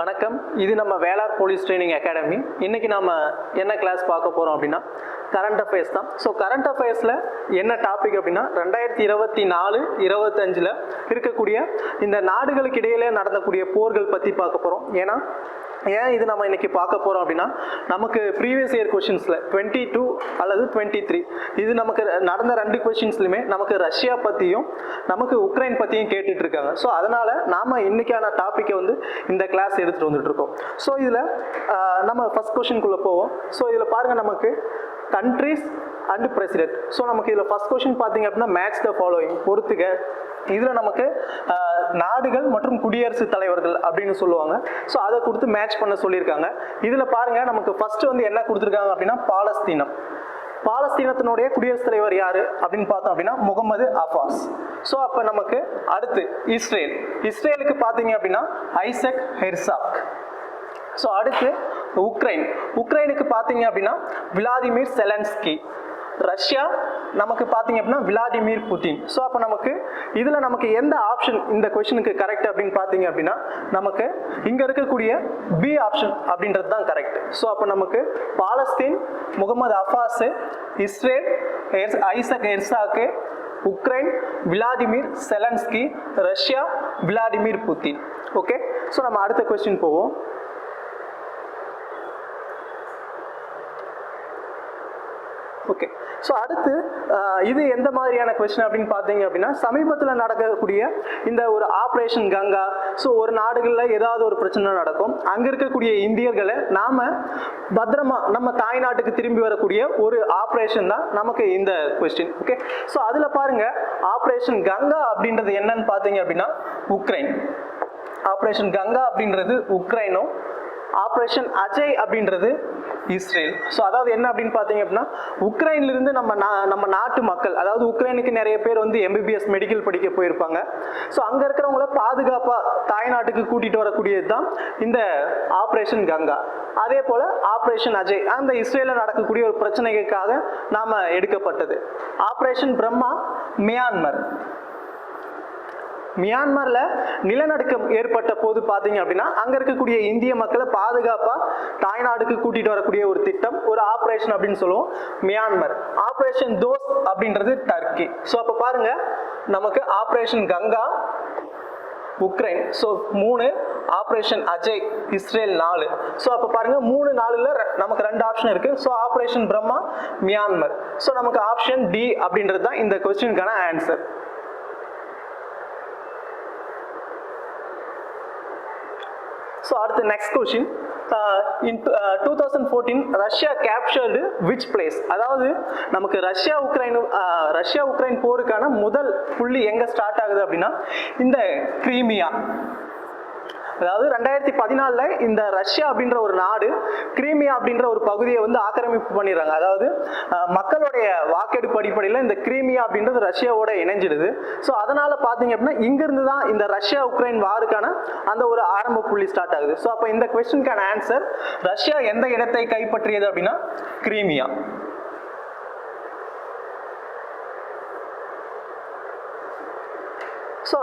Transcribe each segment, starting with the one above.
வணக்கம். இது நம்ம வேளார் போலீஸ் ட்ரைனிங் அகாடமி. இன்னைக்கு நம்ம என்ன கிளாஸ் பார்க்க போறோம் அப்படின்னா கரண்ட் அஃபேர்ஸ் தான். ஸோ கரண்ட் அஃபேர்ஸில் என்ன டாபிக் அப்படின்னா ரெண்டாயிரத்தி இருபத்தி நாலு இருபத்தஞ்சில் இருக்கக்கூடிய இந்த நாடுகளுக்கு இடையிலே நடந்தக்கூடிய போர்கள் பற்றி பார்க்க போகிறோம் ஏன்னா ஏன் இது நம்ம இன்னைக்கு பார்க்க போகிறோம் அப்படின்னா நமக்கு ப்ரீவியஸ் இயர் கொஷின்ஸில் டுவெண்ட்டி டூ அல்லது டுவெண்ட்டி த்ரீ இது நமக்கு நடந்த ரெண்டு கொஷின்ஸ்லையுமே நமக்கு ரஷ்யா பற்றியும் நமக்கு உக்ரைன் பற்றியும் கேட்டுட்டு இருக்காங்க. ஸோ அதனால் நாம் இன்னைக்கான டாப்பிக்கை வந்து இந்த கிளாஸ் எடுத்துகிட்டு வந்துட்டு இருக்கோம். ஸோ இதில் நம்ம ஃபஸ்ட் கொஷின்குள்ளே போவோம். ஸோ இதில் பாருங்கள் நமக்கு கண்ட்ரிஸ் அண்ட் பிரசிடென்ட் ஸோ நமக்கு இதில் ஃபஸ்ட் கொஷின் பார்த்தீங்க அப்படின்னா மேட்ச் த ஃபாலோயிங் பொறுத்துக்க இதில் நமக்கு நாடுகள் மற்றும் குடியரசுத் தலைவர்கள் அப்படின்னு சொல்லுவாங்க. ஸோ அதை கொடுத்து மேட்ச் பண்ண சொல்லியிருக்காங்க. இதில் பாருங்க நமக்கு ஃபர்ஸ்ட் வந்து என்ன கொடுத்துருக்காங்க அப்படின்னா பாலஸ்தீனம். பாலஸ்தீனத்தினுடைய குடியரசுத் தலைவர் யாரு அப்படின்னு பார்த்தோம் அப்படின்னா முகமது அஃபாஸ் ஸோ அப்போ நமக்கு அடுத்து இஸ்ரேல். இஸ்ரேலுக்கு பார்த்தீங்க அப்படின்னா ஐசக் ஹெர்சாக். ஸோ அடுத்து உக்ரைன். உக்ரைனுக்கு பார்த்தீங்க அப்படின்னா விளாடிமிர் செலன்ஸ்கி. ரஷ்யா நமக்கு பார்த்தீங்க அப்படின்னா விளாடிமிர் புட்டின். ஸோ அப்போ நமக்கு இதில் நமக்கு எந்த ஆப்ஷன் இந்த கொஷனுக்கு கரெக்ட் அப்படின்னு பார்த்தீங்க அப்படின்னா நமக்கு இங்கே இருக்கக்கூடிய பி ஆப்ஷன் அப்படின்றது தான் கரெக்ட் ஸோ அப்போ நமக்கு Palestine Mohammed Abbas Israel Isaac Herzog Ukraine Vladimir Zelensky Russia Vladimir Putin okay so நம்ம அடுத்த கொஸ்டின் போவோம். ஓகே ஸோ அடுத்து இது எந்த மாதிரியான கொஸ்டின் அப்படின்னு பார்த்தீங்க அப்படின்னா சமீபத்தில் நடக்கக்கூடிய இந்த ஒரு ஆப்ரேஷன் கங்கா ஸோ ஒரு நாடுகளில் ஏதாவது ஒரு பிரச்சனை நடக்கும். அங்கே இருக்கக்கூடிய இந்தியர்களை நாம் பத்திரமா நம்ம தாய்நாட்டுக்கு திரும்பி வரக்கூடிய ஒரு ஆப்ரேஷன் தான் நமக்கு இந்த கொஸ்டின் ஓகே ஸோ அதில் பாருங்கள் ஆப்ரேஷன் கங்கா அப்படின்றது என்னன்னு பார்த்தீங்க அப்படின்னா உக்ரைன் ஆப்ரேஷன் கங்கா அப்படின்றது உக்ரைனும் ஆப்ரேஷன் அஜய் அப்படின்றது இஸ்ரேல். ஸோ அதாவது என்ன அப்படின்னு பார்த்தீங்க அப்படின்னா உக்ரைன்ல இருந்து நம்ம நா- நம்ம நாட்டு மக்கள் அதாவது உக்ரைனுக்கு நிறைய பேர் வந்து எம்பிபிஎஸ் மெடிக்கல் படிக்க போயிருப்பாங்க. ஸோ அங்கே இருக்கிறவங்கள பாதுகாப்பாக தாய்நாட்டுக்கு கூட்டிகிட்டு வரக்கூடியது தான் இந்த ஆப்ரேஷன் கங்கா. அதே போல் ஆப்ரேஷன் அஜய் அந்த இஸ்ரேலில் நடக்கக்கூடிய ஒரு பிரச்சனைகளுக்காக நாம் எடுக்கப்பட்டது. Operation Brahma Myanmar. மியான்மரில் நிலநடுக்கம் ஏற்பட்ட போது பார்த்தீங்க அப்படின்னா அங்கே இருக்கக்கூடிய இந்திய மக்களை பாதுகாப்பாக தாய்நாடுக்கு கூட்டிகிட்டு வரக்கூடிய ஒரு திட்டம் ஒரு ஆப்ரேஷன் அப்படின்னு சொல்லுவோம் மியான்மர். ஆப்ரேஷன் தோஸ் அப்படின்றது டர்க்கி. ஸோ அப்போ பாருங்க நமக்கு ஆப்ரேஷன் கங்கா உக்ரைன். ஸோ மூணு ஆப்ரேஷன் அஜய் இஸ்ரேல் நாலு. ஸோ அப்போ பாருங்க மூணு நாலுல நமக்கு ரெண்டு ஆப்ஷன் இருக்கு. So operation Brahma Myanmar. So நமக்கு ஆப்ஷன் டி அப்படின்றது தான் இந்த கொஸ்டினுக்கான ஆன்சர் ஸோ அடுத்து next question in two thousand fourteen Russia captured which place அதாவது நமக்கு ரஷ்யா உக்ரைன் ரஷ்யா உக்ரைன் போருக்கான முதல் புள்ளி எங்கே ஸ்டார்ட் ஆகுது அப்படின்னா இந்த கிரீமியா அதாவது ரெண்டாயிரத்தி பதினாலில் இந்த ரஷ்யா அப்படின்ற ஒரு நாடு கிரீமியா அப்படின்ற ஒரு பகுதியை வந்து ஆக்கிரமிப்பு பண்ணிடுறாங்க. அதாவது மக்களுடைய வாக்கெடுப்பு அடிப்படையில் இந்த கிரீமியா அப்படின்றது ரஷ்யாவோட இணைஞ்சிடுது. ஸோ அதனால பார்த்தீங்க அப்படின்னா இங்கிருந்து தான் இந்த ரஷ்யா உக்ரைன் வாருக்கான அந்த ஒரு ஆரம்ப புள்ளி ஸ்டார்ட் ஆகுது. ஸோ அப்போ இந்த கொஸ்டினுக்கான ஆன்சர் ரஷ்யா எந்த இடத்தை கைப்பற்றியது அப்படின்னா Crimea. So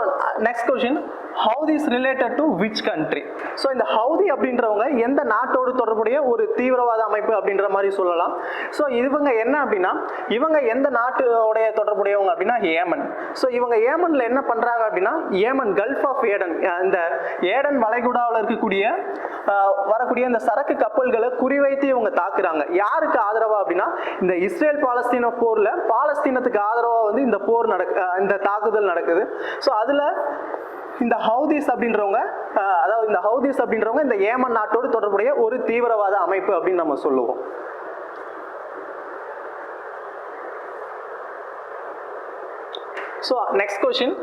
next question Houthi is related to which country so இந்த ஹவுதி அப்படின்றவங்க எந்த நாட்டோடு தொடர்புடைய ஒரு தீவிரவாத அமைப்பு அப்படின்ற மாதிரி சொல்லலாம். ஸோ இவங்க என்ன அப்படின்னா இவங்க எந்த நாட்டோடைய தொடர்புடையவங்க அப்படின்னா ஏமன் ஸோ இவங்க ஏமனில் என்ன பண்ணுறாங்க அப்படின்னா ஏமன் கல்ஃப் ஆஃப் ஏடன் இந்த ஏடன் வளைகுடாவில் இருக்கக்கூடிய வரக்கூடிய இந்த சரக்கு கப்பல்களை குறிவைத்து இவங்க தாக்குறாங்க. யாருக்கு ஆதரவா அப்படின்னா இந்த இஸ்ரேல் பாலஸ்தீன போர்ல பாலஸ்தீனத்துக்கு ஆதரவா வந்து இந்த போர் நடக்கு இந்த தாக்குதல் நடக்குது. ஸோ அதுல இந்த ஹவுதிஸ் அப்படின்றவங்க அதாவது இந்த ஹவுதிஸ் அப்படின்றவங்க இந்த ஏமன் நாட்டோடு தொடர்புடைய ஒரு தீவிரவாத அமைப்பு அப்படின்னு நம்ம சொல்லுவோம். So next question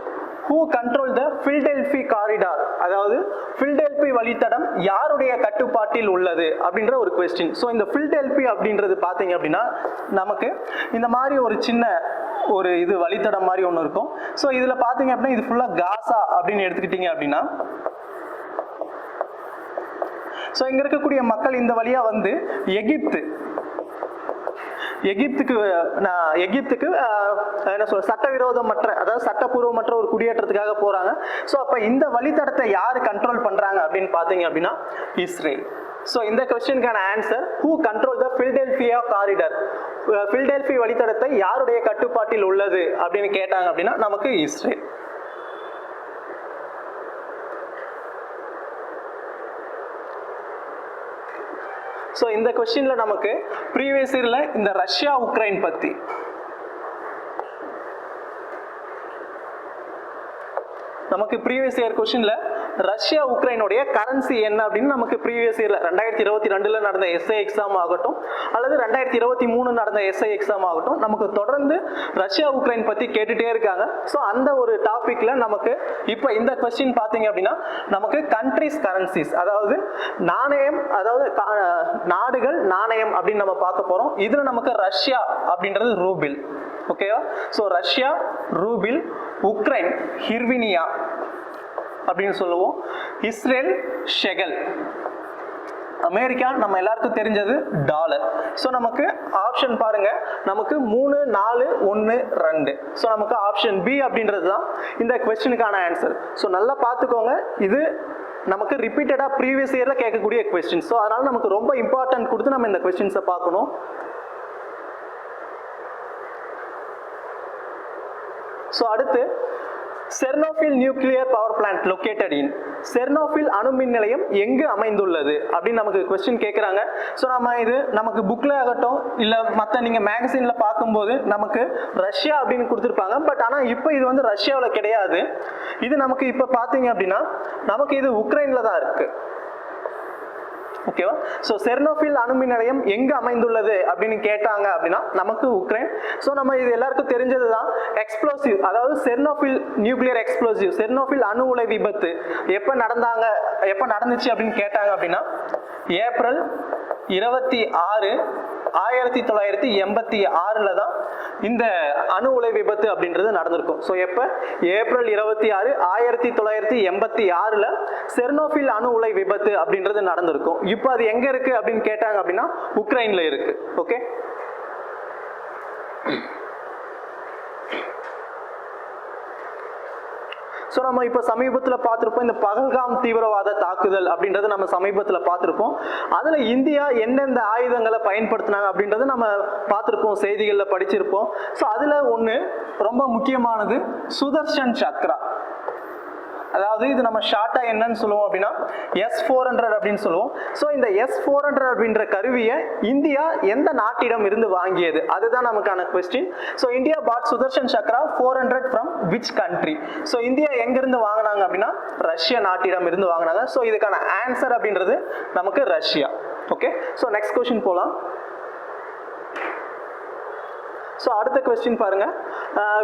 who control the Philadelphi corridor அதாவது ஃபில்டெல்பி வழித்தடம் யாருடைய கட்டுப்பாட்டில் உள்ளது? அப்படின்ற ஒரு கொஸ்டின் ஸோ இந்த ஃபில்டெல்பி அப்படின்றது பார்த்தீங்க அப்படின்னா நமக்கு இந்த மாதிரி ஒரு சின்ன ஒரு இது வழித்தடம் மாதிரி ஒன்று இருக்கும். ஸோ இதில் பார்த்தீங்க அப்படின்னா இது ஃபுல்லாக காசா அப்படின்னு எடுத்துக்கிட்டீங்க அப்படின்னா ஸோ இங்கே இருக்கக்கூடிய மக்கள் இந்த வழியாக வந்து எகிப்து எகிப்துக்கு நான் எகிப்துக்கு என்ன சொல்ற சட்டவிரோதமற்ற அதாவது சட்டப்பூர்வமற்ற ஒரு குடியேற்றத்துக்காக போறாங்க. ஸோ அப்போ இந்த வழித்தடத்தை யார் கண்ட்ரோல் பண்றாங்க அப்படின்னு பார்த்தீங்க அப்படின்னா இஸ்ரேல். ஸோ இந்த கொஸ்டினுக்கான answer who control the Philadelphia corridor Philadelphi வழித்தடத்தை யாருடைய கட்டுப்பாட்டில் உள்ளது அப்படின்னு கேட்டாங்க அப்படின்னா நமக்கு இஸ்ரேல். ஸோ இந்த கொஸ்டின்ல நமக்கு ப்ரீவியஸ் இயர்ல இந்த ரஷ்யா உக்ரைன் பத்தி. நமக்கு ப்ரீவியஸ் இயர் கொஸ்டின்ல ரஷ்யா உக்ரைனுடைய கரன்சி என்ன அப்படின்னு நமக்கு ப்ரீவியஸ் இயர்ல ரெண்டாயிரத்தி இருபத்தி ரெண்டுல நடந்த எஸ்ஐ எக்ஸாம் ஆகட்டும் அல்லது ரெண்டாயிரத்தி இருபத்தி மூணு நடந்த எஸ்ஐ எக்ஸாம் ஆகட்டும் நமக்கு தொடர்ந்து ரஷ்யா உக்ரைன் பத்தி கேட்டுட்டே இருக்காங்க. ஸோ அந்த ஒரு டாபிக்ல நமக்கு இப்போ இந்த கொஸ்டின் பார்த்தீங்க அப்படின்னா நமக்கு கண்ட்ரிஸ் கரன்சிஸ் அதாவது நாணயம் அதாவது கா- நாடுகள் நாணயம் அப்படின்னு நம்ம பார்க்க போறோம். இதுல நமக்கு ரஷ்யா அப்படின்றது ரூபில் ஓகேவா so Russia rouble Ukraine hryvnia. அப்படின்னு சொல்லுவோம். இஸ்ரேல் ஷெகல். அமெரிக்கா நம்ம எல்லாருக்கும் தெரிஞ்சது டாலர். ஸோ நமக்கு ஆப்ஷன் பாருங்க. நமக்கு மூணு நாலு ஒன்று ரெண்டு. ஸோ நமக்கு ஆப்ஷன் பி அப்படின்றது தான் இந்த கொஸ்டினுக்கான ஆன்சர் ஸோ நல்லா பார்த்துக்கோங்க. இது நமக்கு ரிப்பீட்டடாக ப்ரீவியஸ் இயரில் கேட்கக்கூடிய கொஸ்டின் ஸோ அதனால் நமக்கு ரொம்ப இம்பார்ட்டன்ட் கொடுத்து நம்ம இந்த கொஸ்டின்ஸை பார்க்கணும். ஸோ அடுத்து Chernobyl nuclear power plant located in Chernobyl அணுமின் நிலையம் எங்கு அமைந்துள்ளது? அப்படின்னு நமக்கு கொஸ்டின் கேட்குறாங்க ஸோ நம்ம இது நமக்கு புக்கில் ஆகட்டும் இல்லை மற்ற நீங்கள் மேகசினில் பார்க்கும்போது நமக்கு ரஷ்யா அப்படின்னு கொடுத்துருப்பாங்க. பட் ஆனால் இப்போ இது வந்து ரஷ்யாவில் கிடையாது. இது நமக்கு இப்போ பார்த்தீங்க அப்படின்னா நமக்கு இது உக்ரைனில் தான் இருக்குது ஓகேவா ஸோ செர்னோஃபில் அணுமின் நிலையம் எங்கே அமைந்துள்ளது அப்படின்னு கேட்டாங்க அப்படின்னா நமக்கு உக்ரைன். ஸோ நம்ம இது எல்லாருக்கும் தெரிஞ்சது தான் எக்ஸ்ப்ளோசிவ் அதாவது செர்னோஃபில் நியூக்ளியர் எக்ஸ்ப்ளோசிவ் செர்னோஃபில் அணு உலை விபத்து எப்போ நடந்தாங்க எப்போ நடந்துச்சு அப்படின்னு கேட்டாங்க அப்படின்னா ஏப்ரல் இருபத்தி ஆறு ஆயிரத்தி தொள்ளாயிரத்தி எண்பத்தி ஆறில் தான் இந்த அணு உலை விபத்து அப்படின்றது நடந்திருக்கும். ஸோ எப்போ? ஏப்ரல் இருபத்தி ஆறு ஆயிரத்தி தொள்ளாயிரத்தி எண்பத்தி ஆறில் செர்னோஃபில் அணு உலை விபத்து அப்படின்றது நடந்திருக்கும். இப்போ அது எங்கே இருக்குது அப்படின்னு கேட்டாங்க அப்படின்னா உக்ரைனில் இருக்குது ஓகே ஸோ நம்ம இப்போ சமீபத்தில் பார்த்துருப்போம் இந்த பகல்காம் தீவிரவாத தாக்குதல் அப்படின்றத நம்ம சமீபத்தில் பார்த்துருப்போம். அதில் இந்தியா எந்தெந்த ஆயுதங்களை பயன்படுத்தினாங்க அப்படின்றத நம்ம பார்த்துருப்போம் செய்திகளில் படிச்சிருப்போம். ஸோ அதில் ஒன்று ரொம்ப முக்கியமானது சுதர்ஷன் சக்ரா. அதாவது இது நம்ம ஷார்ட்டா என்னன்னு சொல்லுவோம் அப்படின்னா எஸ் ஃபோர் ஹண்ட்ரட் அப்படின்னு சொல்லுவோம். ஸோ இந்த எஸ் ஃபோர் ஹண்ட்ரட் அப்படின்ற கருவியை இந்தியா எந்த நாட்டிடம் இருந்து வாங்கியது? அதுதான் நமக்கான question so India bought Sudarshan Chakra four hundred from which country so India எங்கிருந்து வாங்கினாங்க அப்படின்னா ரஷ்ய நாட்டிடம் இருந்து வாங்கினாங்க. ஸோ இதுக்கான ஆன்சர் அப்படின்றது நமக்கு Russia. Okay so next question போகலாம் ஸோ அடுத்த கொஸ்டின் பாருங்க.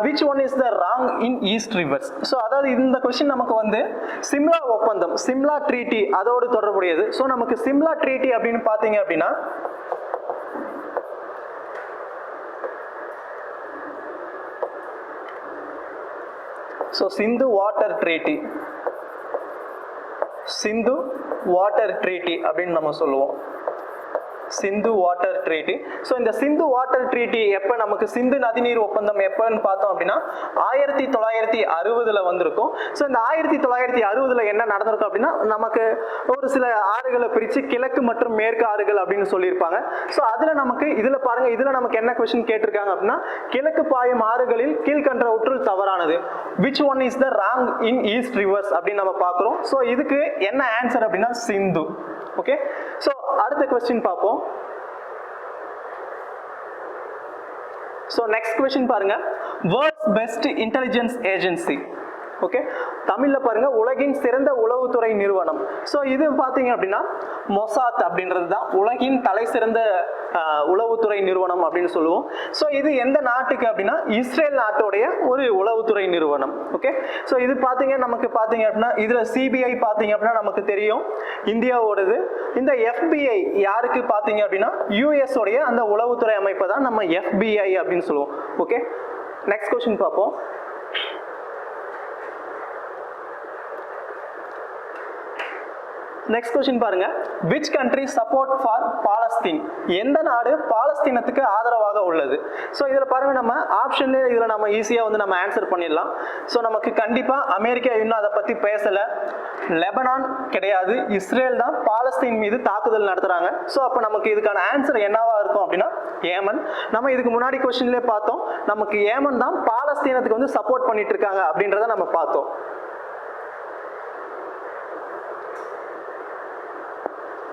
Which one is the wrong in east rivers so அதாவது இந்த கொஸ்டின் நமக்கு வந்து சிம்லா ஒப்பந்தம் சிம்லா ட்ரீட்டி அதோடு தொடர்புடையது. ஸோ நமக்கு சிம்லா ட்ரீட்டி அப்படின்னு பார்த்தீங்க அப்படின்னா so Sindhu water treaty Sindhu water treaty அப்படின்னு நம்ம சொல்லுவோம். சிந்து வாட்டர் ட்ரீட்டி ஸோ இந்த சிந்து வாட்டர் ட்ரீட்டி எப்போ நமக்கு சிந்து நதிநீர் ஒப்பந்தம் எப்போன்னு பார்த்தோம் அப்படின்னா ஆயிரத்தி தொள்ளாயிரத்தி அறுபதுல வந்திருக்கும். ஸோ இந்த ஆயிரத்தி தொள்ளாயிரத்தி அறுபதுல என்ன நடந்திருக்கும் அப்படின்னா நமக்கு ஒரு சில ஆறுகளை பிரித்து கிழக்கு மற்றும் மேற்கு ஆறுகள் அப்படின்னு சொல்லியிருப்பாங்க. ஸோ அதில் நமக்கு இதில் பாருங்கள் இதில் நமக்கு என்ன கொஸ்டின் கேட்டிருக்காங்க அப்படின்னா கிழக்கு பாயும் ஆறுகளில் கீழ்கண்ட உற்றுள் தவறானது. Which one is the wrong in east rivers அப்படின்னு நம்ம பார்க்குறோம். ஸோ இதுக்கு என்ன ஆன்சர் அப்படின்னா சிந்து. ஓகே ஸோ அடுத்த கொஸ்டின் பார்ப்போம். ஸோ நெக்ஸ்ட் கொஸ்டின் பாருங்க. World's best intelligence agency okay தமிழில் பாருங்கள் உலகின் சிறந்த உளவுத்துறை நிறுவனம். ஸோ இது பார்த்தீங்க அப்படின்னா மொசாத் அப்படின்றது தான் உலகின் தலை சிறந்த உளவுத்துறை நிறுவனம் அப்படின்னு சொல்லுவோம். ஸோ இது எந்த நாட்டுக்கு அப்படின்னா இஸ்ரேல் நாட்டுடைய ஒரு உளவுத்துறை நிறுவனம். ஓகே ஸோ இது பார்த்தீங்க நமக்கு பார்த்தீங்க அப்படின்னா இதில் சிபிஐ பார்த்தீங்க அப்படின்னா நமக்கு தெரியும். இந்தியாவோடது. இந்த எஃபிஐ யாருக்கு பார்த்தீங்க அப்படின்னா யூஎஸ் உடைய அந்த உளவுத்துறை அமைப்பை தான் நம்ம எஃபிஐ அப்படின்னு சொல்லுவோம். ஓகே நெக்ஸ்ட் கொஸ்டின் பார்ப்போம். நெக்ஸ்ட் கொஸ்டின் பாருங்க. Which country support for Palestine எந்த நாடு பாலஸ்தீனத்துக்கு ஆதரவாக உள்ளது? ஸோ இதில் பாருங்க நம்ம ஆப்ஷன்லேயே இதில் நம்ம ஈஸியாக வந்து நம்ம ஆன்சர் பண்ணிடலாம். ஸோ நமக்கு கண்டிப்பாக அமெரிக்கா இன்னும் அதை பற்றி பேசலை. லெபனான் கிடையாது. இஸ்ரேல் தான் பாலஸ்தீன் மீது தாக்குதல் நடத்துகிறாங்க ஸோ அப்போ நமக்கு இதுக்கான ஆன்சர் என்னவா இருக்கும் அப்படின்னா ஏமன். நம்ம இதுக்கு முன்னாடி கொஸ்டின்லேயே பார்த்தோம். நமக்கு ஏமன் தான் பாலஸ்தீனத்துக்கு வந்து சப்போர்ட் பண்ணிட்டு இருக்காங்க அப்படின்றத நம்ம பார்த்தோம்.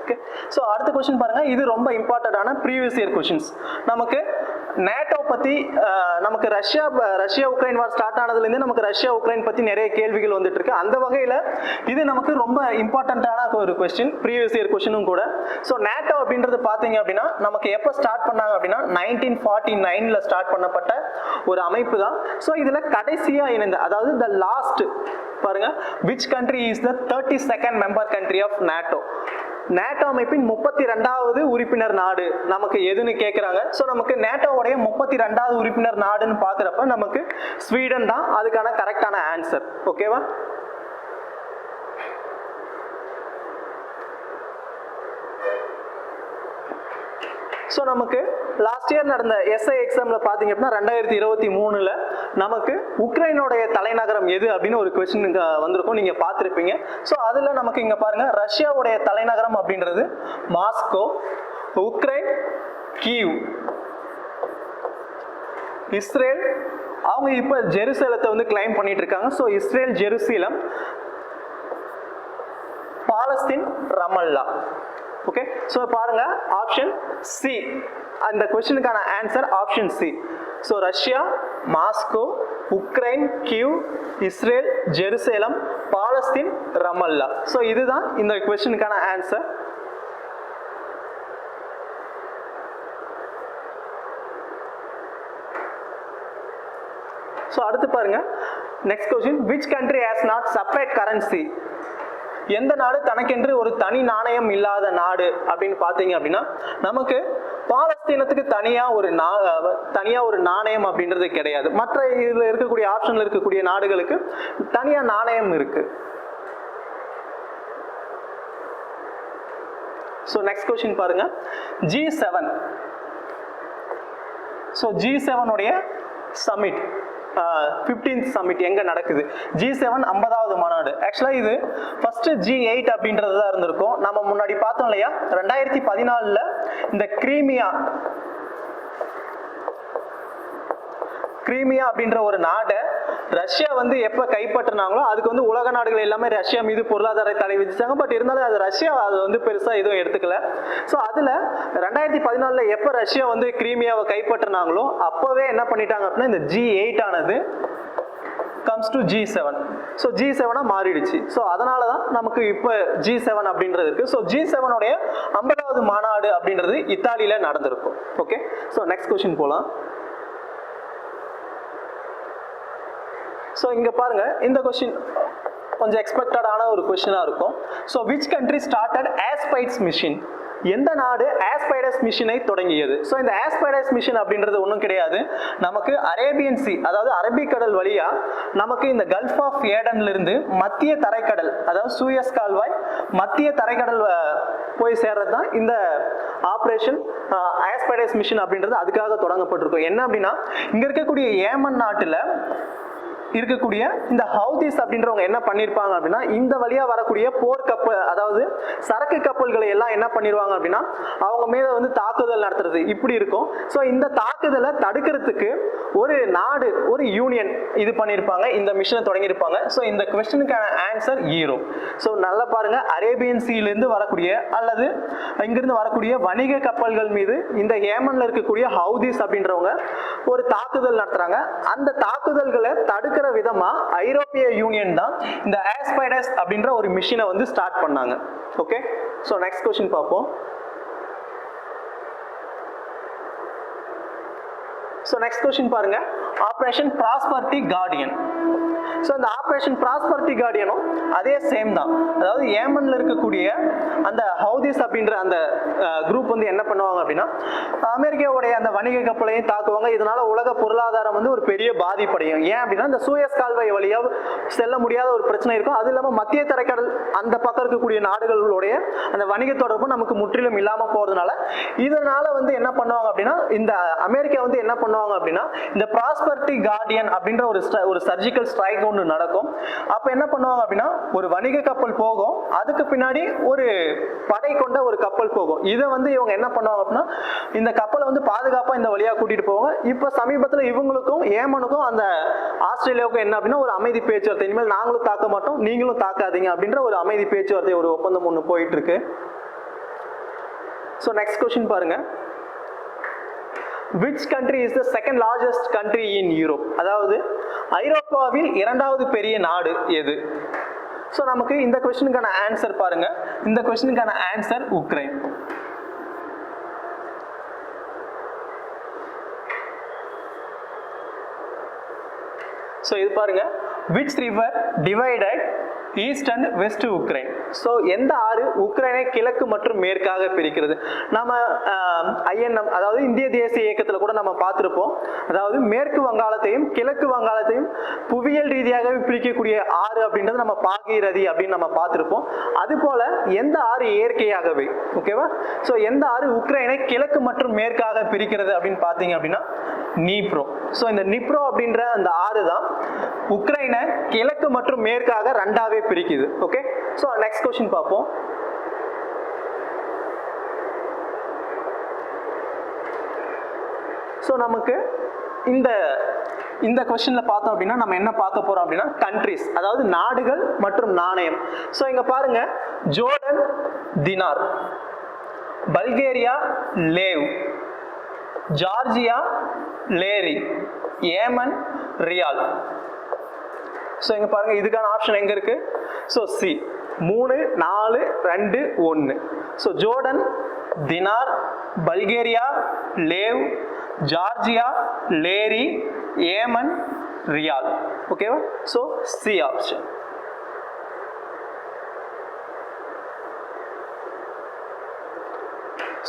ஓகே ஸோ அடுத்த கொஸ்டின் பாருங்கள் இது ரொம்ப இம்பார்ட்டண்டான ப்ரீவியஸ் இயர் கொஷின்ஸ் நமக்கு நேட்டோ பற்றி நமக்கு Russia Russia Ukraine war start ஆனதுலேருந்து நமக்கு ரஷ்யா உக்ரைன் பற்றி நிறைய கேள்விகள் வந்துட்டு இருக்கு. அந்த வகையில் இது நமக்கு ரொம்ப இம்பார்ட்டண்ட்டான ஒரு கொஸ்டின் ப்ரீவியஸ் இயர் கொஸ்டினும் கூட. ஸோ நேட்டோ அப்படின்றது பார்த்தீங்க அப்படின்னா நமக்கு எப்போ ஸ்டார்ட் பண்ணாங்க அப்படின்னா நைன்டீன் ஃபார்ட்டி நைனில் ஸ்டார்ட் பண்ணப்பட்ட ஒரு அமைப்பு தான். ஸோ இதில் கடைசியாக இணைந்த அதாவது த லாஸ்ட் பாருங்க which country is the thirty second member country of NATO NATO அமைப்பின் முப்பத்தி ரெண்டாவது உறுப்பினர் நாடு நமக்கு எதுன்னு கேட்குறாங்க ஸோ நமக்கு நேட்டோவுடைய முப்பத்தி ரெண்டாவது உறுப்பினர் நாடுன்னு பார்க்குறப்ப நமக்கு ஸ்வீடன் தான் அதுக்கான கரெக்டான ஆன்சர் ஓகேவா ஸோ நமக்கு லாஸ்ட் இயர் நடந்த எஸ்ஐ எக்ஸாமில் பார்த்தீங்க அப்படின்னா ரெண்டாயிரத்தி இருபத்தி மூணில் நமக்கு உக்ரைனுடைய தலைநகரம் எது அப்படின்னு ஒரு கொஸ்டின் இங்கே வந்திருக்கும். நீங்கள் பார்த்துருப்பீங்க. ஸோ அதில் நமக்கு இங்கே பாருங்கள் ரஷ்யாவுடைய தலைநகரம் அப்படின்றது மாஸ்கோ உக்ரைன் கீவ். இஸ்ரேல் அவங்க இப்போ ஜெருசலத்தை வந்து கிளைம் பண்ணிட்டு இருக்காங்க. So Israel Jerusalem Palestine Ramallah. Okay so பாருங்க ஆப்ஷன் சி அந்த கொஸ்டினுக்கான answer option C so Russia Moscow Ukraine Kyiv Israel Jerusalem Palestine Ramallah so இதுதான் இந்த கொஸ்டினுக்கான ஆன்சர் ஸோ அடுத்து பாருங்க. Next question which country has not separate currency எந்த நாடு தனக்கென்று ஒரு தனி நாணயம் இல்லாத நாடு அப்படின்னு பார்த்தீங்க அப்படின்னா நமக்கு பாலஸ்தீனத்துக்கு தனியாக ஒரு நா தனியாக ஒரு நாணயம் அப்படின்றது கிடையாது. மற்ற இதில் இருக்கக்கூடிய ஆப்ஷனில் இருக்கக்கூடிய நாடுகளுக்கு தனியாக நாணயம் இருக்கு. ஸோ நெக்ஸ்ட் கொஸ்டின் பாருங்க. ஜி செவன் ஸோ ஜி செவனுடைய சமிட் ஃபிஃப்டீன்த் சமிட் எங்கே நடக்குது? ஜி செவன் ஐம்பதாவது மாநாடு. ஆக்சுவலாக இது ஃபஸ்ட்டு ஜி எயிட் அப்படின்றது தான் இருந்திருக்கும். நம்ம முன்னாடி பார்த்தோம் இல்லையா? ரெண்டாயிரத்தி பதினாலில் இந்த கிரீமியா கிரீமியா அப்படின்ற ஒரு நாடை ரஷ்யா வந்து எப்போ கைப்பற்றினாங்களோ அதுக்கு வந்து உலக நாடுகள் எல்லாமே ரஷ்யா மீது பொருளாதார தடை விதிச்சாங்க. பட் இருந்தாலும் அது ரஷ்யா அது வந்து பெருசாக எதுவும் எடுத்துக்கல. ஸோ அதில் ரெண்டாயிரத்தி பதினாலில் எப்போ ரஷ்யா வந்து கிரீமியாவை கைப்பற்றினாங்களோ அப்போவே என்ன பண்ணிட்டாங்க அப்படின்னா இந்த ஜி எயிட் ஆனது comes to G seven so G செவனாக மாறிடுச்சு. ஸோ அதனால தான் நமக்கு இப்போ ஜி செவன் அப்படின்றது இருக்குது ஸோ ஜி செவனுடைய ஐம்பதாவது மாநாடு அப்படின்றது இத்தாலியில் நடந்திருக்கும். ஓகே ஸோ நெக்ஸ்ட் கொஷின் போகலாம் ஸோ இங்கே பாருங்க இந்த கொஷின் கொஞ்சம் எக்ஸ்பெக்டடான ஒரு கொஷினாக இருக்கும். So which country started Aspides mission எந்த நாடு ஆஸ்பைடஸ் மிஷினை தொடங்கியது? ஸோ இந்த ஆஸ்பைடஸ் மிஷின் அப்படின்றது ஒன்றும் கிடையாது. நமக்கு அரேபியன் சி அதாவது அரபிக்கடல் வழியாக நமக்கு இந்த கல்ஃப் ஆஃப் ஏடன்லேருந்து மத்திய தரைக்கடல் அதாவது சூயஸ் கால்வாய் மத்திய தரைக்கடல் போய் சேர்றது தான் இந்த ஆப்ரேஷன் ஆஸ்பைடஸ் மிஷின் அப்படின்றது அதுக்காக தொடங்கப்பட்டிருக்கும். என்ன அப்படின்னா இங்கே இருக்கக்கூடிய ஏமன் நாட்டில் இருக்கக்கூடிய இந்த ஹவுதிஸ் அப்படின்றவங்க என்ன பண்ணியிருப்பாங்க அப்படின்னா இந்த வழியா வரக்கூடிய போர் கப்பல் அதாவது சரக்கு கப்பல்களை எல்லாம் என்ன பண்ணிடுவாங்க அப்படின்னா அவங்க மேலே வந்து தாக்குதல் நடத்துறது. இப்படி இருக்கும். ஸோ இந்த தாக்குதலை தடுக்கிறதுக்கு ஒரு நாடு ஒரு யூனியன் இது பண்ணியிருப்பாங்க இந்த மிஷனை தொடங்கியிருப்பாங்க. ஸோ இந்த கொஸ்டினுக்கான ஆன்சர் ஈரோ. ஸோ நல்லா பாருங்க. அரேபியன் சீலேருந்து வரக்கூடிய அல்லது இங்கிருந்து வரக்கூடிய வணிக கப்பல்கள் மீது இந்த ஏமன்ல இருக்கக்கூடிய ஹவுதிஸ் அப்படின்றவங்க ஒரு தாக்குதல் நடத்துறாங்க. அந்த தாக்குதல்களை தடுக்க இருக்கிற விதமா ஐரோப்பிய யூனியன் தான் இந்த ஆஸ்பைடஸ் அப்படின்ற ஒரு மிஷினை வந்து ஸ்டார்ட் பண்ணாங்க. ஓகே ஸோ நெக்ஸ்ட் கொஸ்டின் பார்ப்போம். ஸோ நெக்ஸ்ட் கொஸ்டின் பாருங்க. ஆப்ரேஷன் ப்ராஸ்பர்ட்டி கார்டியன் ஸோ அந்த ஆப்ரேஷன் ப்ராஸ்பர்ட்டி கார்டியனும் அதே சேம் தான். அதாவது ஏமன்ல இருக்கக்கூடிய அந்த ஹவுதிஸ் அப்படின்ற அந்த குரூப் வந்து என்ன பண்ணுவாங்க அப்படின்னா அமெரிக்காவுடைய அந்த வணிக கப்பலையும் தாக்குவாங்க. இதனால உலக பொருளாதாரம் வந்து ஒரு பெரிய பாதிப்படையும். ஏன் அப்படின்னா இந்த சூயஸ் கால்வாய் வழியாக செல்ல முடியாத ஒரு பிரச்சனை இருக்கும். அது இல்லாமல் மத்திய தரைக்கடல் அந்த பக்கம் இருக்கக்கூடிய நாடுகளுடைய அந்த வணிக தொடர்பு நமக்கு முற்றிலும் இல்லாமல் போறதுனால இதனால வந்து என்ன பண்ணுவாங்க அப்படின்னா இந்த அமெரிக்கா வந்து என்ன பண்ணுவாங்க அப்படின்னா இந்த ப்ராஸ்பர்ட்டி கார்டியன் அப்படின்ற ஒரு ஒரு சர்ஜிக்கல் ஸ்ட்ரைக் ஒன்று நடக்கும். அப்போ என்ன பண்ணுவாங்க அப்படின்னா ஒரு வணிக கப்பல் போகும் அதுக்கு பின்னாடி ஒரு படை கொண்ட ஒரு கப்பல் போகும். இதை வந்து இவங்க என்ன பண்ணுவாங்க அப்படின்னா இந்த கப்பலை வந்து பாதுகாப்பாக இந்த வழியா கூட்டிட்டு போவாங்க. இப்போ சமீபத்தில் இவங்களுக்கும் ஏமனுக்கும் அந்த ஆஸ்திரேலியாவுக்கும் என்ன அப்படின்னா ஒரு அமைதி பேச்சுவார்த்தை. இனிமேல் நாங்களும் தாக்க மாட்டோம் நீங்களும் தாக்காதீங்க அப்படின்ற ஒரு அமைதி பேச்சுவார்த்தை ஒரு ஒப்பந்தம் ஒன்று போயிட்டு இருக்கு. ஸோ நெக்ஸ்ட் கொஸ்டின் பாருங்க. Which country is the second largest country in Europe அதாவது ஐரோப்பாவில் இரண்டாவது பெரிய நாடு எது? ஸோ நமக்கு இந்த கொஸ்டினுக்கான ஆன்சர் பாருங்க. இந்த கொஸ்டினுக்கான ஆன்சர் உக்ரைன். ஸோ இது பாருங்க. Which river divided east and west Ukraine. So எந்த ஆறு உக்ரைனை கிழக்கு மற்றும் மேற்காக பிரிக்கிறது? நம்ம ஐஎன்எம் அதாவது இந்திய தேசிய இயக்கத்தில் கூட நம்ம பார்த்துருப்போம். அதாவது மேற்கு வங்காளத்தையும் கிழக்கு வங்காளத்தையும் புவியியல் ரீதியாகவே பிரிக்கக்கூடிய ஆறு அப்படின்றது நம்ம பாகீரதி அப்படின்னு நம்ம பார்த்துருப்போம். அது போல எந்த ஆறு இயற்கையாகவே ஓகேவா ஸோ எந்த ஆறு உக்ரைனை கிழக்கு மற்றும் மேற்காக பிரிக்கிறது அப்படின்னு பார்த்தீங்க அப்படின்னா நீப்ரோ. ஸோ இந்த நிப்ரோ அப்படின்ற அந்த ஆறு தான் உக்ரைனை கிழக்கு மற்றும் மேற்காக ரெண்டாவே பிரிக்குது. ஓகே ஸோ நெக்ஸ்ட் கொஸ்டின் பார்ப்போம். ஸோ நமக்கு இந்த இந்த கொஸ்டினில் பார்த்தோம் அப்படின்னா நம்ம என்ன பார்க்க போறோம் அப்படின்னா கண்ட்ரிஸ் அதாவது நாடுகள் மற்றும் நாணயம். ஸோ இங்க பாருங்க. Jordan dinar. Bulgaria lev. Georgia lari Yemen rial. So இங்கே பாருங்கள் இதுக்கான ஆப்ஷன் எங்கே இருக்குது ஸோ சி மூணு நாலு ரெண்டு ஒன்று so Jordan dinar Bulgaria lev Georgia lari Yemen rial. ஓகேவா so C option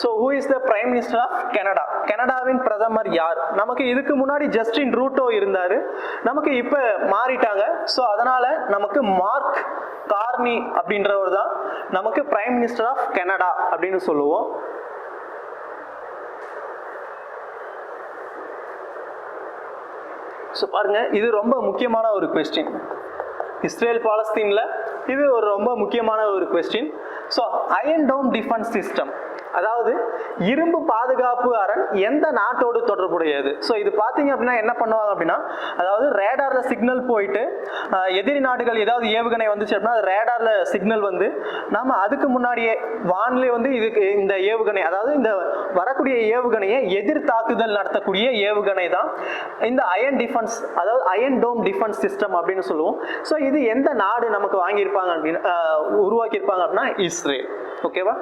so who is the prime minister of Canada கனடாவின் பிரதமர் யார்? நமக்கு இதுக்கு முன்னாடி ஜஸ்டின் ரூட்டோ இருந்தார். நமக்கு இப்போ மாறிட்டாங்க. ஸோ அதனால் நமக்கு மார்க் கார்னி அப்படின்றவர் தான் நமக்கு பிரைம் மினிஸ்டர் ஆஃப் கனடா அப்படின்னு சொல்லுவோம். ஸோ பாருங்க இது ரொம்ப முக்கியமான ஒரு கொஸ்டின் இஸ்ரேல் பாலஸ்தீனில் இது ஒரு ரொம்ப முக்கியமான ஒரு question so Iron Dome defence system அதாவது இரும்பு பாதுகாப்பு அரண் எந்த நாட்டோடு தொடர்புடையது. ஸோ இது பார்த்தீங்க அப்படின்னா என்ன பண்ணுவாங்க அப்படின்னா அதாவது ரேடாரில் சிக்னல் போயிட்டு எதிரி நாடுகள் ஏதாவது ஏவுகணை வந்துச்சு அப்படின்னா அது சிக்னல் வந்து நாம் அதுக்கு முன்னாடியே வானிலை வந்து இதுக்கு இந்த ஏவுகணை அதாவது இந்த வரக்கூடிய ஏவுகணையை எதிர் தாக்குதல் நடத்தக்கூடிய ஏவுகணை தான் இந்த அயன் டிஃபென்ஸ் அதாவது அயன் டோம் டிஃபென்ஸ் சிஸ்டம் அப்படின்னு சொல்லுவோம். ஸோ இது எந்த நாடு நமக்கு வாங்கியிருப்பாங்க அப்படின்னு உருவாக்கியிருப்பாங்க அப்படின்னா இஸ்ரேல். ஓகேவா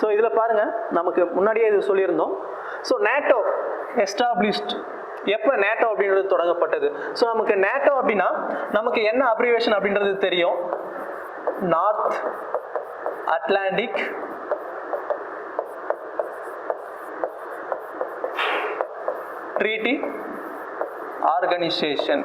ஸோ இதில் பாருங்கள் நமக்கு முன்னாடியே இது சொல்லியிருந்தோம். ஸோ நேட்டோ எஸ்டாப்ளிஷ்ட் எப்போ நேட்டோ அப்படின்றது தொடங்கப்பட்டது? ஸோ நமக்கு நேட்டோ அப்படின்னா நமக்கு என்ன அப்ரிவேஷன் அப்படின்றது தெரியும்? North Atlantic Treaty Organization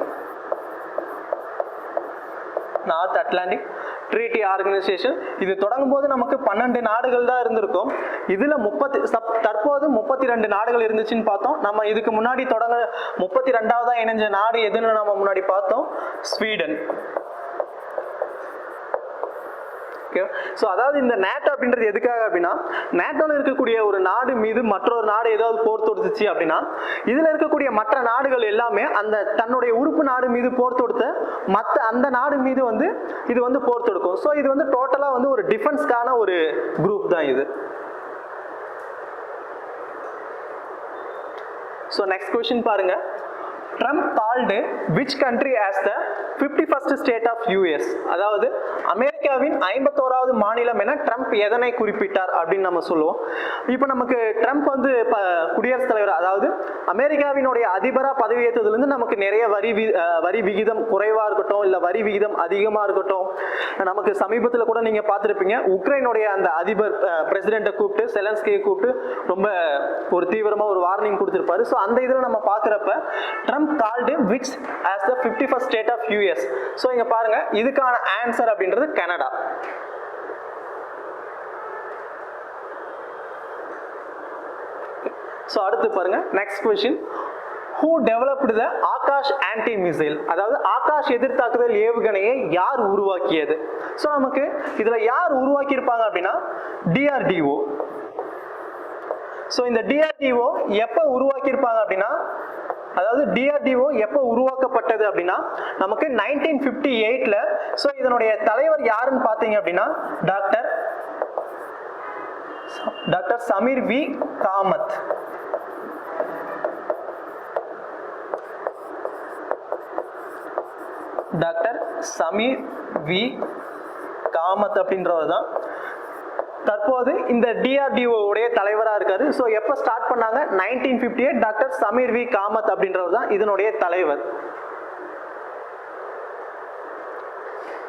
North Atlantic Treaty Organization. இது தொடங்கும் போது நமக்கு பன்னெண்டு நாடுகள் தான் இருந்திருக்கும். இதில் முப்பத்தி சப்- தற்போது முப்பத்தி ரெண்டு நாடுகள் இருந்துச்சுன்னு பார்த்தோம். நம்ம இதுக்கு முன்னாடி தொடங்க முப்பத்தி ரெண்டாவதாக இணைஞ்ச நாடு எதுன்னு நம்ம முன்னாடி பார்த்தோம். ஸ்வீடன். ஓகே. ஸோ அதாவது இந்த நேட்டோ அப்படின்றது எதுக்காக அப்படின்னா நேட்டோவில் இருக்கக்கூடிய ஒரு நாடு மீது மற்றொரு நாடு ஏதாவது போர் தொடுத்துச்சு அப்படின்னா இதில் இருக்கக்கூடிய மற்ற நாடுகள் எல்லாமே அந்த தன்னுடைய உறுப்பு நாடு மீது போர் தொடுத்த மற்ற அந்த நாடு மீது வந்து இது வந்து போர் தொடுக்கும். ஸோ இது வந்து டோட்டலாக வந்து ஒரு டிஃபென்ஸ்க்கான ஒரு குரூப் தான் இது. ஸோ நெக்ஸ்ட் கொஸ்டின் பாருங்க. Trump called which country as the fifty first state of US அதாவது அமெரிக்காவின் ஐம்பத்தோராவது மாநிலம் என ட்ரம்ப் எதனை குறிப்பிட்டார் அப்படின்னு நம்ம சொல்லுவோம். இப்போ நமக்கு ட்ரம்ப் வந்து குடியரசுத் தலைவர் அதாவது அமெரிக்காவினுடைய அதிபராக பதவியேற்றதுலேருந்து நமக்கு நிறைய வரி வி- வரி விகிதம் குறைவாக இருக்கட்டும் இல்லை வரி விகிதம் அதிகமாக இருக்கட்டும் நமக்கு சமீபத்தில் கூட நீங்கள் பார்த்துருப்பீங்க உக்ரைனுடைய அந்த அதிபர் பிரசிடெண்ட்டை கூப்பிட்டு செலன்ஸ்கியை கூப்பிட்டு ரொம்ப ஒரு தீவிரமாக ஒரு வார்னிங் கொடுத்துருப்பாரு. ஸோ அந்த இதில் நம்ம பார்க்குறப்ப Trump called which as the fifty first state of US so இங்கே பாருங்க இதுக்கான ஆன்சர் அப்படின்றது கனடா. ஸோ அடுத்து பாருங்க next question who developed the Akash anti missile அதாவது ஆகாஷ் எதிர்த்தாக்குதல் ஏவுகணையை யார் உருவாக்கியது? ஸோ நமக்கு இதில் யார் உருவாக்கியிருப்பாங்க அப்படின்னா டிஆர்டிஓ ஸோ இந்த டிஆர்டிஓ எப்போ உருவாக்கியிருப்பாங்க அப்படின்னா அதாவது டிஆர்டிஓ எப்போ உருவாக்கப்பட்டது அப்படின்னா நமக்கு நைன்டீன் ஃபிஃப்டி எயிட்டில் ஸோ இதனுடைய தலைவர் யாருன்னு பார்த்தீங்க அப்படின்னா doctor doctor Sameer V. Kamath. Doctor Sameer V. Kamath அப்படின்றவர் தான் தற்போது இந்த டிஆர்டிஓ உடைய தலைவராக இருக்காரு. ஸோ எப்போ ஸ்டார்ட் பண்ணாங்க? Nineteen fifty eight doctor Sameer V Kamath அப்படின்றவர் தான் இதனுடைய தலைவர்.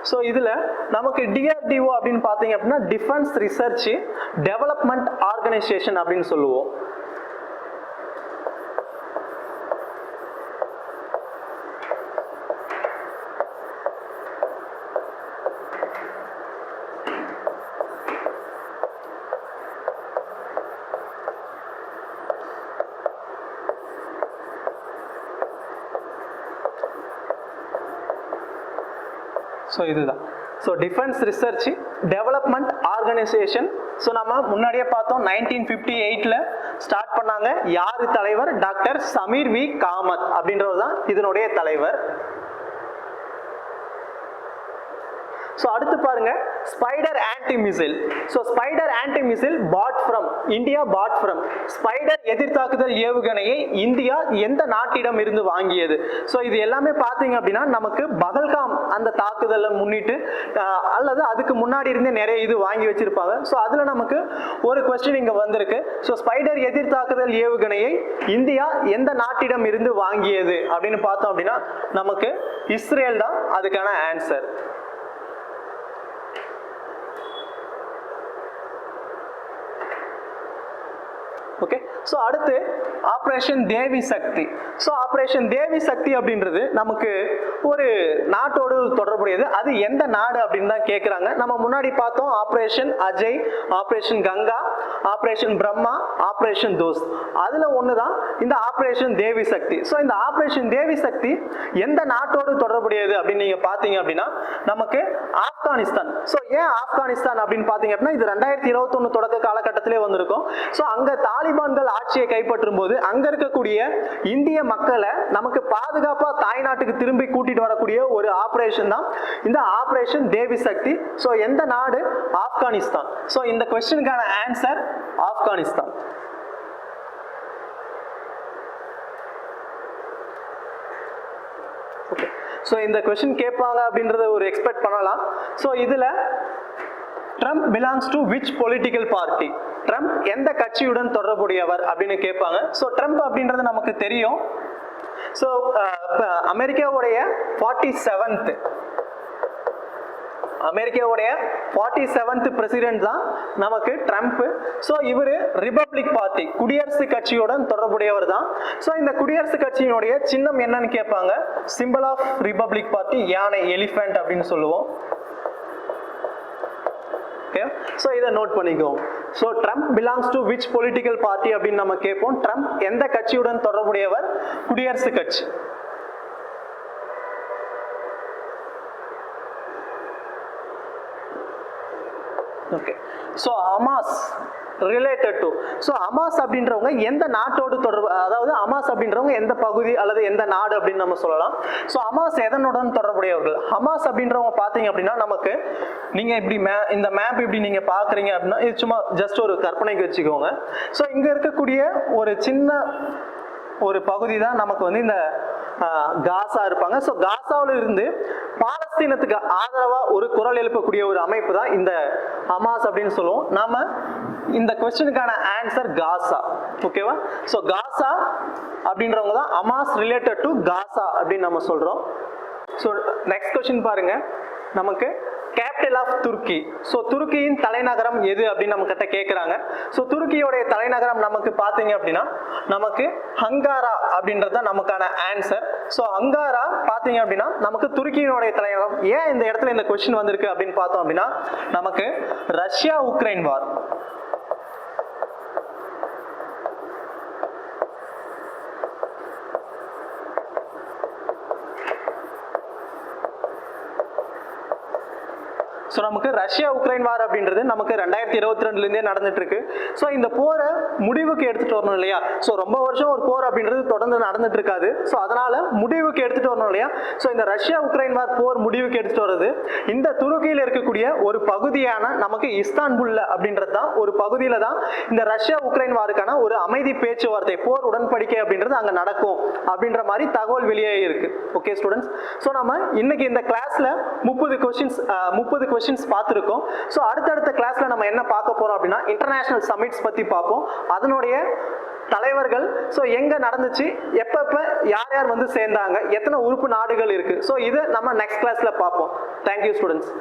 ஸோ இதில் நமக்கு டிஆர்டிஓ அப்படின்னு பார்த்தீங்க அப்படின்னா டிஃபென்ஸ் ரிசர்ச் டெவலப்மெண்ட் ஆர்கனைசேஷன் அப்படின்னு சொல்லுவோம். ஸோ இதுதான். So Defence Research Development Organisation so நம்ம முன்னாடியே பார்த்தோம் நைன்டீன் ஃபிஃப்டி எயிட்டில் ஸ்டார்ட் பண்ணாங்க. யார் தலைவர்? Doctor Sameer V. காமத் அப்படின்றவர் தான் இதனுடைய தலைவர். ஸோ அடுத்து பாருங்கள் Spyder anti missile so Spyder anti missile bought from India bought from Spyder எதிர்த்தாக்குதல் ஏவுகணையை இந்தியா எந்த நாட்டிடம் இருந்து வாங்கியது? ஸோ இது எல்லாமே பார்த்தீங்க அப்படின்னா நமக்கு பகல்காம் அந்த தாக்குதலை முன்னிட்டு அல்லது அதுக்கு முன்னாடி இருந்தே நிறைய இது வாங்கி வச்சிருப்பாங்க. ஸோ அதில் நமக்கு ஒரு கொஸ்டின் இங்கே வந்திருக்கு. ஸோ ஸ்பைடர் எதிர்த்தாக்குதல் ஏவுகணையை இந்தியா எந்த நாட்டிடம் இருந்து வாங்கியது? அப்படின்னு பார்த்தோம் அப்படின்னா நமக்கு இஸ்ரேல் தான் அதுக்கான ஆன்சர் ஓகே ஸோ அடுத்து operation Devi Shakti so operation Devi Shakti அப்படின்றது நமக்கு ஒரு நாட்டோடு தொடர்புடையது. அது எந்த நாடு அப்படின்னு தான் கேட்குறாங்க நம்ம முன்னாடி பார்த்தோம் operation Ajay operation Ganga operation Brahma operation those அதில் ஒன்று தான் இந்த ஆப்ரேஷன் தேவி சக்தி ஸோ இந்த ஆப்ரேஷன் தேவி சக்தி எந்த நாட்டோடு தொடர்புடையது அப்படின்னு நீங்கள் பார்த்தீங்க அப்படின்னா நமக்கு ஆப்கானிஸ்தான். ஸோ ஏன் ஆப்கானிஸ்தான் அப்படின்னு பார்த்தீங்க அப்படின்னா இது ரெண்டாயிரத்தி இருபத்தொன்று தொடக்க காலகட்டத்திலே வந்திருக்கும். ஸோ அங்கே தாலிபான்கள் ஆட்சியை கைப்பற்றும் போது அங்கே இருக்கக்கூடிய இந்திய மக்களை நமக்கு பாதுகாப்பாக தாய்நாட்டுக்கு திரும்பி கூட்டிட்டு வரக்கூடிய ஒரு ஆப்ரேஷன் தான். இந்த ஆப்ரேஷன் தேவி சக்தி. ஸோ எந்த நாடு? ஆப்கானிஸ்தான். ஸோ இந்த கொஸ்டினுக்கான ஆன்சர் ஆப்கானிஸ்தான். ஸோ இந்த கொஷின் கேட்பாங்க அப்படின்றத ஒரு எக்ஸ்பெக்ட் பண்ணலாம். ஸோ இதில் Trump belongs to which political party Trump எந்த கட்சியுடன் தொடர்புடையவர் அப்படின்னு கேட்பாங்க. ஸோ ட்ரம்ப் அப்படின்றது நமக்கு தெரியும். ஸோ அமெரிக்காவுடைய ஃபார்ட்டி செவன்த் அமெரிக்காவுடைய ஃபார்ட்டி செவன்த் பிரசிடென்ட் தான் நமக்கு ட்ரம்ப் ஸோ இவர் ரிபப்ளிக் பார்ட்டி குடியரசு கட்சியுடன் தொடர்புடையவர் தான். ஸோ இந்த குடியரசு கட்சியினுடைய சின்னம் என்னன்னு கேட்பாங்க. சிம்பிள் ஆஃப் ரிபப்ளிக் பார்ட்டி யானை எலிஃபென்ட் அப்படின்னு சொல்லுவோம். ஓகே ஸோ இதை நோட் பண்ணிக்கோ so Trump belongs to which political party அப்படின்னு நம்ம கேட்போம். ட்ரம்ப் எந்த கட்சியுடன் தொடர்புடையவர்? குடியரசு கட்சி. Okay so Hamas related to so Hamas அப்படின்றவங்க எந்த நாட்டோடு தொடர்பு அதாவது அமாஸ் அப்படின்றவங்க எந்த பகுதி அல்லது எந்த நாடு அப்படின்னு நம்ம சொல்லலாம். ஸோ அமாஸ் எதனுடன் தொடர்புடையவர்கள்? ஹமாஸ் அப்படின்றவங்க பார்த்தீங்க அப்படின்னா நமக்கு நீங்கள் இப்படி மே இந்த மேப் இப்படி நீங்கள் பார்க்குறீங்க அப்படின்னா இது சும்மா ஜஸ்ட் ஒரு கற்பனைக்கு வச்சுக்கோங்க. ஸோ இங்கே இருக்கக்கூடிய ஒரு சின்ன ஒரு பகுதி தான் நமக்கு வந்து இந்த காசா இருப்பாங்க. ஸோ காசாவில் இருந்து பாலஸ்தீனத்துக்கு ஆதரவாக ஒரு குரல் எழுப்பக்கூடிய ஒரு அமைப்பு தான் இந்த ஹமாஸ் அப்படின்னு சொல்லுவோம். நாம இந்த கொஸ்டினுக்கான ஆன்சர் காசா. ஓகேவா ஸோ காசா அப்படின்றவங்க தான் அமாஸ் ரிலேட்டட் டு காசா அப்படின்னு நம்ம சொல்கிறோம் ஸோ நெக்ஸ்ட் கொஸ்டின் பாருங்க. நமக்கு கேபிட்டல் ஆஃப் துருக்கி ஸோ துருக்கியின் தலைநகரம் எது அப்படின்னு நம்ம கிட்ட கேட்குறாங்க ஸோ துருக்கியோடைய தலைநகரம் நமக்கு பார்த்தீங்க அப்படின்னா நமக்கு ஹங்காரா அப்படின்றது தான் நமக்கான ஆன்சர் ஸோ ஹங்காரா பார்த்தீங்க அப்படின்னா நமக்கு துருக்கியினுடைய தலைநகரம். ஏன் இந்த இடத்துல இந்த கொஸ்டின் வந்திருக்கு அப்படின்னு பார்த்தோம் அப்படின்னா நமக்கு ரஷ்யா உக்ரைன் வார் ஸோ நமக்கு ரஷ்யா உக்ரைன் வார் அப்படின்றது நமக்கு ரெண்டாயிரத்தி இருபத்தி ரெண்டுலேருந்தே நடந்துட்டு இருக்கு ஸோ இந்த போரை முடிவுக்கு எடுத்துட்டு வரணும் இல்லையா? ஸோ ரொம்ப வருஷம் ஒரு போர் அப்படின்றது தொடர்ந்து நடந்துட்டு இருக்காது ஸோ அதனால முடிவுக்கு எடுத்துட்டு வரணும் இல்லையா? ஸோ இந்த ரஷ்யா உக்ரைன் வார் போர் முடிவுக்கு எடுத்துட்டு வர்றது இந்த துருக்கியில் இருக்கக்கூடிய ஒரு பகுதியான நமக்கு இஸ்தான்புல்ல அப்படின்றது தான் ஒரு பகுதியில் தான் இந்த ரஷ்யா உக்ரைன் வாருக்கான ஒரு அமைதி பேச்சுவார்த்தை போர் உடன்படிக்கை அப்படின்றது அங்கே நடக்கும் அப்படின்ற மாதிரி தகவல் வெளியே இருக்கு. ஓகே ஸ்டூடெண்ட்ஸ் ஸோ நம்ம இன்னைக்கு இந்த கிளாஸ்ல முப்பது கொஸ்டின்ஸ் முப்பது கொஸ்டின்ஸ் பார்த்துருக்கோம். ஸோ அடுத்தடுத்த கிளாஸில் நம்ம என்ன பார்க்க போகிறோம் அப்படின்னா இன்டர்நேஷனல் சமிட்ஸ் பற்றி பார்ப்போம். அதனுடைய தலைவர்கள் ஸோ எங்கே நடந்துச்சு எப்பப்போ யார் யார் வந்து சேர்ந்தாங்க எத்தனை உறுப்பு நாடுகள் இருக்குது ஸோ இதை நம்ம நெக்ஸ்ட் கிளாஸில் பார்ப்போம். Thank you students